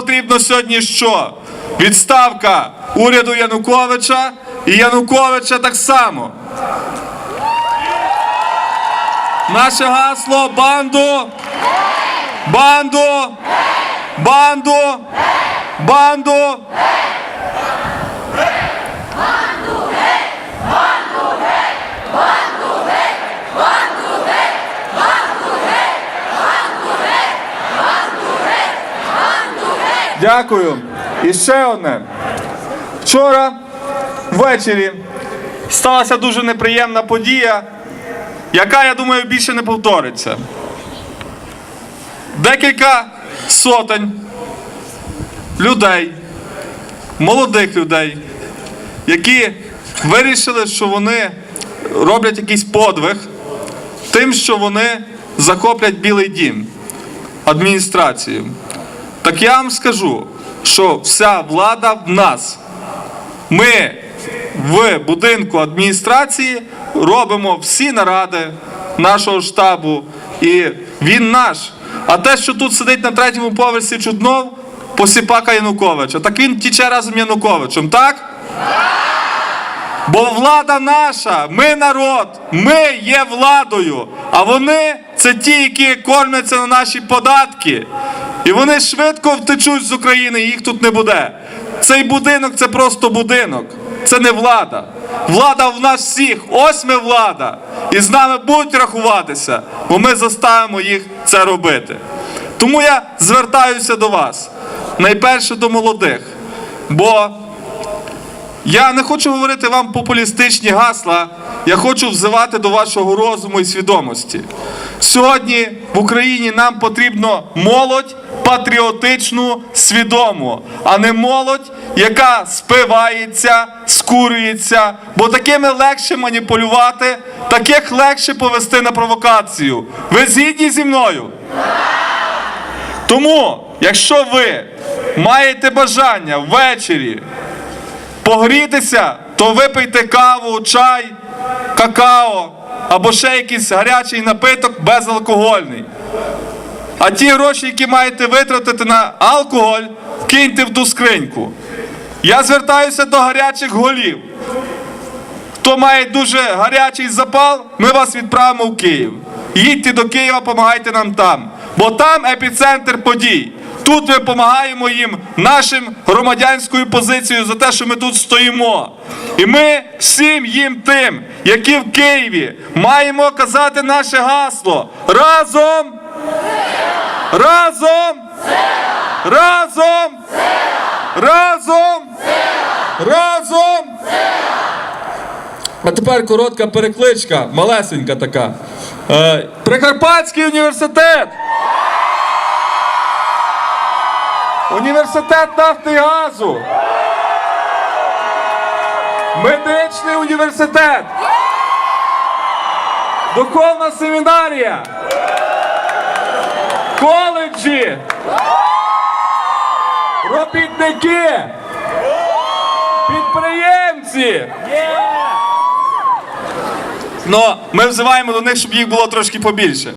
потрібно сьогодні що? Відставка уряду Януковича і Януковича так само. Наше гасло банду. Банду. Банду. Банду. Дякую. І ще одне. Вчора ввечері сталася дуже неприємна подія, яка, я думаю, більше не повториться. Декілька сотень людей, молодих людей, які вирішили, що вони роблять якийсь подвиг тим, що вони захоплять Білий дім, адміністрацію. Так я вам скажу, що вся влада в нас. Ми в будинку адміністрації робимо всі наради нашого штабу, і він наш. А те, що тут сидить на третьому поверсі Чуднов, посіпака Януковича, так він тіче разом Януковичем, так? Бо влада наша, ми народ, ми є владою, а вони це ті, які кормляться на наші податки. І вони швидко втечуть з України, їх тут не буде. Цей будинок це просто будинок, це не влада. Влада в нас всіх, ось ми влада. І з нами будуть рахуватися, бо ми заставимо їх це робити. Тому я звертаюся до вас, найперше до молодих. Бо я не хочу говорити вам популістичні гасла, я хочу взивати до вашого розуму і свідомості. Сьогодні в Україні нам потрібно молодь патріотичну, свідому, а не молодь, яка спивається, скурюється, бо такими легше маніпулювати, таких легше повести на провокацію. Ви згідні зі мною? Тому, якщо ви маєте бажання ввечері погрітися, то випийте каву, чай, какао або ще якийсь гарячий напиток безалкогольний. А ті гроші, які маєте витратити на алкоголь, киньте в ту скриньку. Я звертаюся до гарячих голів. Хто має дуже гарячий запал, ми вас відправимо в Київ. Їдьте до Києва, допомагайте нам там. Бо там епіцентр подій. Тут ми допомагаємо їм нашим громадянською позицією за те, що ми тут стоїмо. І ми всім їм тим, які в Києві, маємо казати наше гасло. Разом! Разом! Разом! Разом! Разом! А тепер коротка перекличка, малесенька така. Е, Прикарпатський університет! Університет нафти і газу! Медичний університет! Духовна семінарія! Коледжі! Робітники! Підприємці! Ну, ми взиваємо до них, щоб їх було трошки побільше.